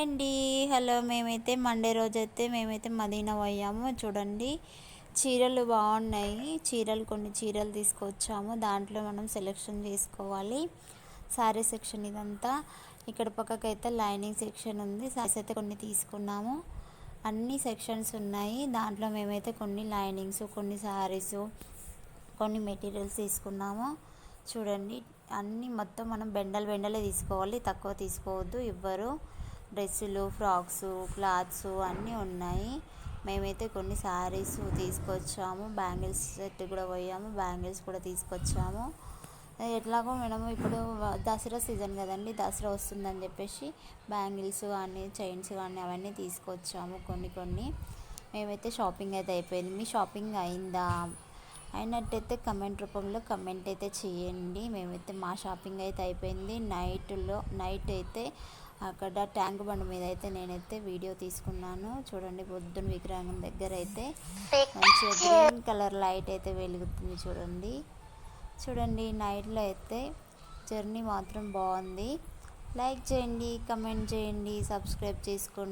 అండి. హలో మేమైతే మండే రోజు అయితే మేమైతే మదీనా పోయాము. చూడండి చీరలు బాగున్నాయి. చీరలు కొన్ని చీరలు తీసుకొచ్చాము. దాంట్లో మనం సెలెక్షన్ చేసుకోవాలి. శారీ సెక్షన్ ఇదంతా. ఇక్కడ పక్కకైతే లైనింగ్ సెక్షన్ ఉంది. శారీస్ అయితే కొన్ని తీసుకున్నాము. అన్ని సెక్షన్స్ ఉన్నాయి. దాంట్లో మేమైతే కొన్ని లైనింగ్స్ కొన్ని శారీస్ కొన్ని మెటీరియల్స్ తీసుకున్నాము. చూడండి అన్నీ మొత్తం మనం బెండలు బెండలే తీసుకోవాలి. తక్కువ తీసుకోవద్దు ఇవ్వరు. డ్రెస్సులు ఫ్రాక్స్ క్లాత్స్ అన్నీ ఉన్నాయి. మేమైతే కొన్ని శారీస్ తీసుకొచ్చాము. బ్యాంగిల్స్ సెట్ కూడా పోయాము. బ్యాంగిల్స్ కూడా తీసుకొచ్చాము. ఎట్లాగో మేడం ఇప్పుడు దసరా సీజన్ కదండి. దసరా వస్తుందని చెప్పేసి బ్యాంగిల్స్ కానీ చైన్స్ కానీ అవన్నీ తీసుకొచ్చాము కొన్ని కొన్ని. మేమైతే షాపింగ్ అయితే అయిపోయింది. మీ షాపింగ్ అయిందా? అయినట్టయితే కమెంట్ రూపంలో కమెంట్ అయితే చేయండి. మేమైతే మా షాపింగ్ అయితే అయిపోయింది. నైట్లో నైట్ అయితే అక్కడ ట్యాంక్ బండ్ మీద అయితే నేనైతే వీడియో తీసుకున్నాను. చూడండి బుద్ధుని విగ్రహం దగ్గర అయితే మంచిగా గ్రీన్ కలర్ లైట్ అయితే వెలుగుతుంది చూడండి. చూడండి నైట్లో అయితే జర్నీ మాత్రం బాగుంది. లైక్ చేయండి కమెంట్ చేయండి సబ్స్క్రైబ్ చేసుకోండి.